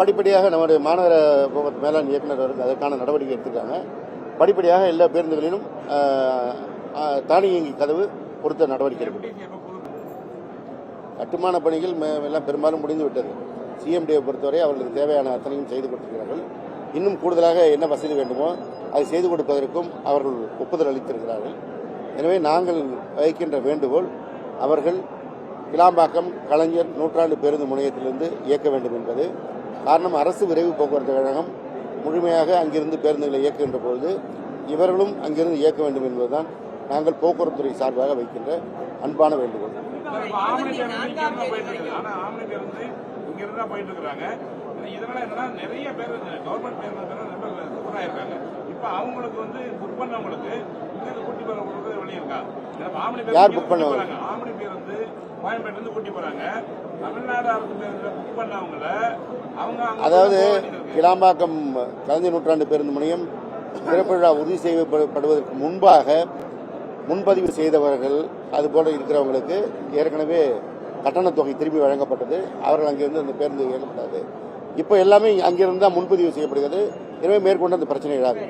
படிப்படியாக நம்முடைய மாநகர போக்குவரத்து மேலாண் இயக்குனர் அவர்கள் அதற்கான நடவடிக்கை எடுத்திருக்காங்க. படிப்படியாக எல்லா பேருந்துகளிலும் தானியங்கி கதவு பொருத்த நடவடிக்கை எடுக்கப்படும் கட்டுமான பணிகள் எல்லாம் பெரும்பாலும் முடிந்து விட்டது. சிஎம்டியை பொறுத்தவரை அவர்களுக்கு தேவையான அத்தனையும் செய்து கொடுத்திருக்கிறார்கள். இன்னும் கூடுதலாக என்ன வசதி வேண்டுமோ அதை செய்து கொடுப்பதற்கும் அவர்கள் ஒப்புதல் அளித்திருக்கிறார்கள். எனவே நாங்கள் வைக்கின்ற வேண்டுகோள் அவர்கள் கிளாம்பாக்கம் கலைஞர் நூற்றாண்டு பேருந்து முனையத்திலிருந்து இயக்க வேண்டும் என்பது. காரணம் அரசு விரைவு போக்குவரத்து கழகம் முழுமையாக அங்கிருந்து பேருந்துகளை இயக்குகின்ற பொழுது இவர்களும் அங்கிருந்து இயக்க வேண்டும் என்பதுதான் நாங்கள் போக்குவரத்துறை சார்பாக வைக்கின்ற அன்பான வேண்டுகோள். போயிட்டு இருக்குது இதனால என்னன்னா நிறைய பேர் கவர்மெண்ட் பேருந்து ரொம்ப சூப்பரா இருக்காங்க இப்ப அவங்களுக்கு வந்து புக் பண்ணவங்களுக்கு கூட்டி கொடுக்கறது வழி இருக்கா? யார் book பண்ணுவாங்க? பேருந்து கோயம்பேட்டுல இருந்து கூட்டி போறாங்க. தமிழ்நாடு அரசு பேருந்துல புக் பண்ணவங்கள அவங்க அதாவது போக. கிளாம்பாக்கம் கலைஞர் நூற்றாண்டு பேருந்து முனையம் சிறப்பு விழா உறுதி செய்யப்படுவதற்கு முன்பாக முன்பதிவு செய்தவர்கள் அதுபோல இருக்கிறவங்களுக்கு ஏற்கனவே கட்டணத் தொகை திருப்பி வழங்கப்பட்டது. அவர்கள் அங்கிருந்து அந்த பேருந்து இயக்கப்பட்டது. இப்போ எல்லாமே அங்கிருந்து தான் முன்பதிவு செய்யப்படுகிறது. எனவே மேற்கொண்டு அந்த பிரச்சனை இடாது?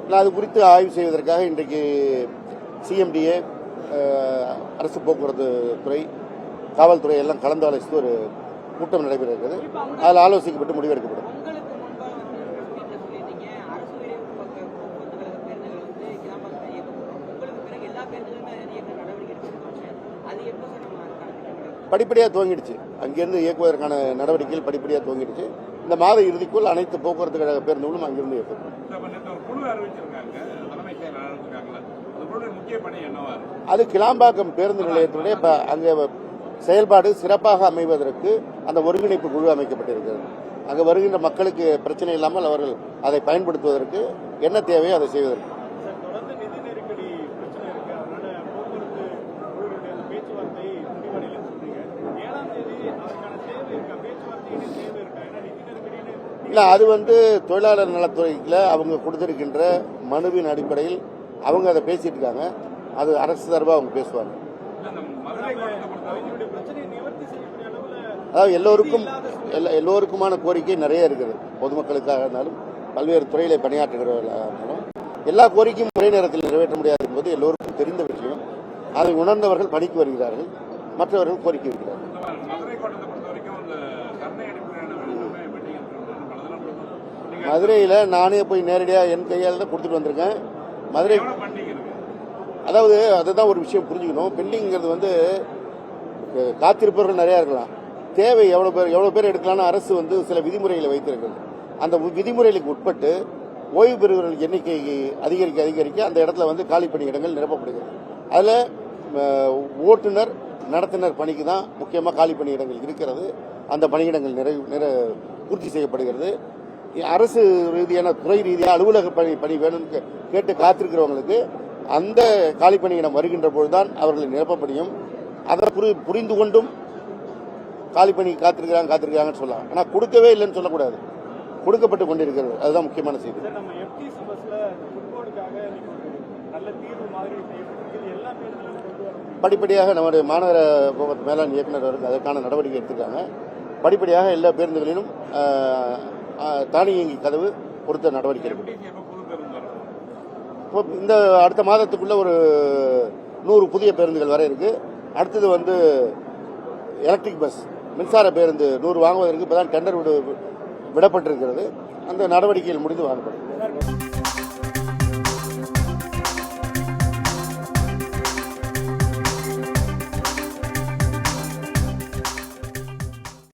இல்லை, அது குறித்து ஆய்வு செய்வதற்காக இன்றைக்கு சிஎம்டிஏ அரசு போக்குவரத்து துறை காவல்துறை எல்லாம் கலந்து ஆலோசித்து ஒரு கூட்டம் நடைபெற இருக்கிறது. அதில் ஆலோசிக்கப்பட்டு முடிவெடுக்கப்படும் உங்களுக்கு முன்பாக வந்து பிரஸ் மீட்ல சொல்லியிருந்தீங்க அரசு விரைவு போக்கு- போக்குவரத்து கழக பேருந்துகள் வந்து கிளாம்பாக்கத்தில் இயக்கப்படும் உங்களுக்கு பிறகு எல்லா பேருந்துகளுமே இயக்க நடவடிக்கை எடுக்கப்படுவாங்க அது எப்போ சார் நம்ம அதுக்கான திட்டமிடல் படிப்படியாக துவங்கிடுச்சு. அங்கிருந்து இயக்குவதற்கான நடவடிக்கைகள் படிப்படியாக துவங்கிடுச்சு. இந்த மாத இறுதிக்குள் அனைத்து போக்குவரத்து கழக பேருந்துகளும் அங்கிருந்து இயக்கப்படும். அது கிளாம்பாக்கம் பேருந்து நிலையத்துடைய அங்கே செயல்பாடு சிறப்பாக அமைவதற்கு அந்த ஒருங்கிணைப்பு குழு அமைக்கப்பட்டிருக்கிறது. அங்கே வருகின்ற மக்களுக்கு பிரச்சனை இல்லாமல் அவர்கள் அதை பயன்படுத்துவதற்கு என்ன தேவையோ அதை செய்வதற்கு. இல்லை அது வந்து தொழிலாளர் நலத்துறையில் அவங்க கொடுத்திருக்கின்ற மனுவின் அடிப்படையில் அவங்க அதை பேசிட்டு இருக்காங்க. அது அரசு சார்பாக அவங்க பேசுவாங்க. அதாவது எல்லோருக்கும் எல்லா- எல்லோருக்குமான கோரிக்கை நிறைய இருக்குது. பொதுமக்களுக்காக இருந்தாலும் பல்வேறு துறையில பணியாற்றுகிறவர்களாக இருந்தாலும் எல்லா கோரிக்கையும் ஒரே நேரத்தில் நிறைவேற்ற முடியாது என்பது எல்லோருக்கும் தெரிந்த விஷயம். அதை உணர்ந்தவர்கள் பணிக்கு வருகிறார்கள். மற்றவர்கள் கோரிக்கை இருக்கிறார்கள் இந்த மாதிரி மதுரை கோட்டத்தை பொறுத்த வரைக்கும் இந்த கருணை அடிப்படையான எல்லாமே பெண்டிங் இருக்கு பலதெல்லாம் கொடுக்கும் நீங்க மதுரையில் நானே போய் நேரடியாக என் கையால் தான் கொடுத்துட்டு வந்திருக்கேன். மதுரை அதாவது அதுதான் ஒரு விஷயம் புரிஞ்சுக்கணும். பெண்டிங்கிறது வந்து காத்திருப்பவர்கள் நிறையா இருக்கலாம். தேவை எவ்வளோ பேர் எவ்வளோ பேர் எடுக்கலாம்னு அரசு வந்து சில விதிமுறைகளை வைத்திருக்கிறது. அந்த விதிமுறைகளுக்கு உட்பட்டு ஓய்வு பெறுவர்கள் எண்ணிக்கை அதிகரிக்க அதிகரிக்க அந்த இடத்துல வந்து காலி பணியிடங்கள் நிரப்பப்படுகிறது. அதில் ஓட்டுநர் நடத்துனர் பணிக்கு தான் முக்கியமாக காலி பணியிடங்கள் இருக்கிறது. அந்த பணியிடங்கள் நிறைவு நிற பூர்த்தி செய்யப்படுகிறது. அரசு ரீதியான துறை ரீதியாக அலுவலக பணி பணி வேணும்னு கேட்டு காத்திருக்கிறவங்களுக்கு அந்த காலி பணியிடம் வருகின்ற பொழுதுதான் அவர்களை நிரப்ப முடியும் அதை புரி- புரிந்து கொண்டும் காலி பணி காத்திருக்கிறாங்க காத்திருக்கிறாங்கன்னு சொல்லலாம். ஆனால் கொடுக்கவே இல்லைன்னு சொல்லக்கூடாது. கொடுக்கப்பட்டு கொண்டிருக்கிறது. அதுதான் முக்கியமான செய்தி. படிப்படியாக நம்முடைய மாநகர மேலாண் இயக்குனர் அவர்கள் அதற்கான நடவடிக்கை எடுத்திருக்காங்க. படிப்படியாக எல்லா பேருந்துகளிலும் தானியங்கி கதவு பொருத்த நடவடிக்கை இப்போ இந்த அடுத்த மாதத்துக்குள்ள ஒரு நூறு புதிய பேருந்துகள் வர இருக்கு. அடுத்தது வந்து எலக்ட்ரிக் பஸ் மின்சார பேருந்து நூறு வாங்குவதற்கு இப்போதான் டெண்டர் விடு விடப்பட்டிருக்கிறது. அந்த நடவடிக்கைகள் முடிந்து வாங்கப்படும்.